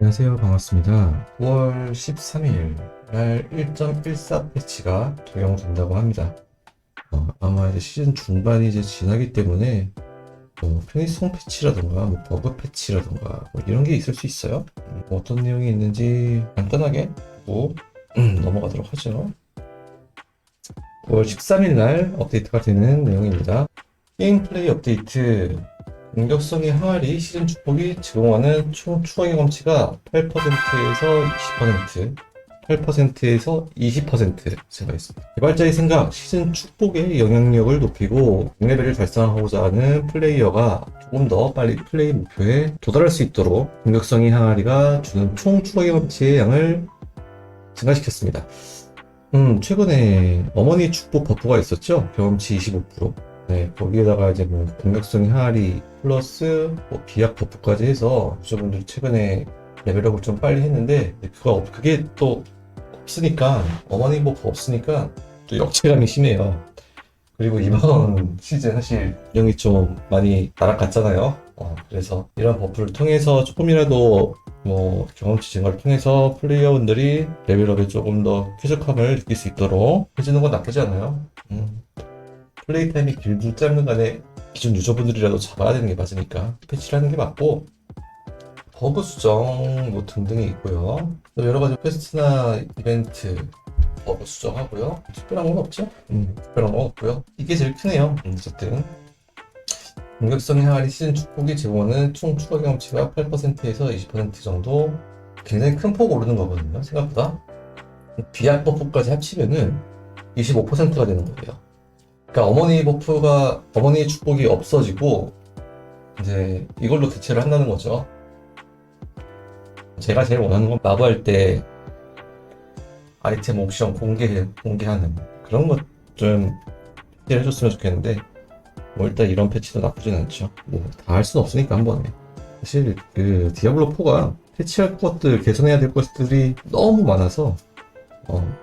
안녕하세요. 반갑습니다. 9월 13일 날 1.14 패치가 적용된다고 합니다. 어, 아마 이제 시즌 중반이 이제 지나기 때문에 뭐 편의성 패치라던가 뭐 버그 패치라던가 뭐 이런 게 있을 수 있어요. 음, 뭐 어떤 내용이 있는지 간단하게 보고 음, 넘어가도록 하죠. 9월 13일 날 업데이트가 되는 내용입니다. 게임 플레이 업데이트 공격성의 항아리 시즌 축복이 제공하는 총 추가 경험치가 8%에서 20%, 8%에서 20% 증가했습니다. 개발자의 생각, 시즌 축복의 영향력을 높이고 6레벨을 달성하고자 하는 플레이어가 조금 더 빨리 플레이 목표에 도달할 수 있도록 공격성의 항아리가 주는 총 추가 경험치의 양을 증가시켰습니다. 음, 최근에 어머니 축복 버프가 있었죠? 경험치 25%. 네, 거기에다가 이제 뭐 공격성 항아리 플러스 뭐 비약 버프까지 해서 유저분들이 최근에 레벨업을 좀 빨리 했는데 그거 없- 그게 또 없으니까 어머니 버프 없으니까 또 역체감이 심해요. 그리고 이번 시즌 사실 운영이 좀 많이 날아갔잖아요. 어, 그래서 이런 버프를 통해서 조금이라도 뭐 경험치 증가를 통해서 플레이어분들이 레벨업에 조금 더 쾌적함을 느낄 수 있도록 해주는 건 나쁘지 않아요. 음. 플레이 타임이 길든 짧는 간에 기존 유저분들이라도 잡아야 되는 게 맞으니까 패치를 하는 게 맞고 버그 수정 뭐 등등이 있고요. 또 여러 가지 퀘스트나 이벤트 버그 수정하고요. 특별한 건 없죠? 음, 특별한 건 없고요. 이게 제일 크네요. 음, 어쨌든 공격성 항아리 시즌 축복이 제공하는 총 추가 경험치가 8%에서 20% 정도 굉장히 큰 폭 오르는 거거든요. 생각보다 비약 버프까지 합치면은 25%가 되는 거예요. 그러니까 어머니 버프가 어머니 축복이 없어지고 이제 이걸로 대체를 한다는 거죠. 제가 제일 원하는 건 마부할 때 아이템 옵션 공개 공개하는 그런 것 좀 해줬으면 좋겠는데 뭐 일단 이런 패치도 나쁘진 않죠. 뭐 다 할 수는 없으니까 한 번에. 사실 그 디아블로 4가 패치할 것들 개선해야 될 것들이 너무 많아서 어,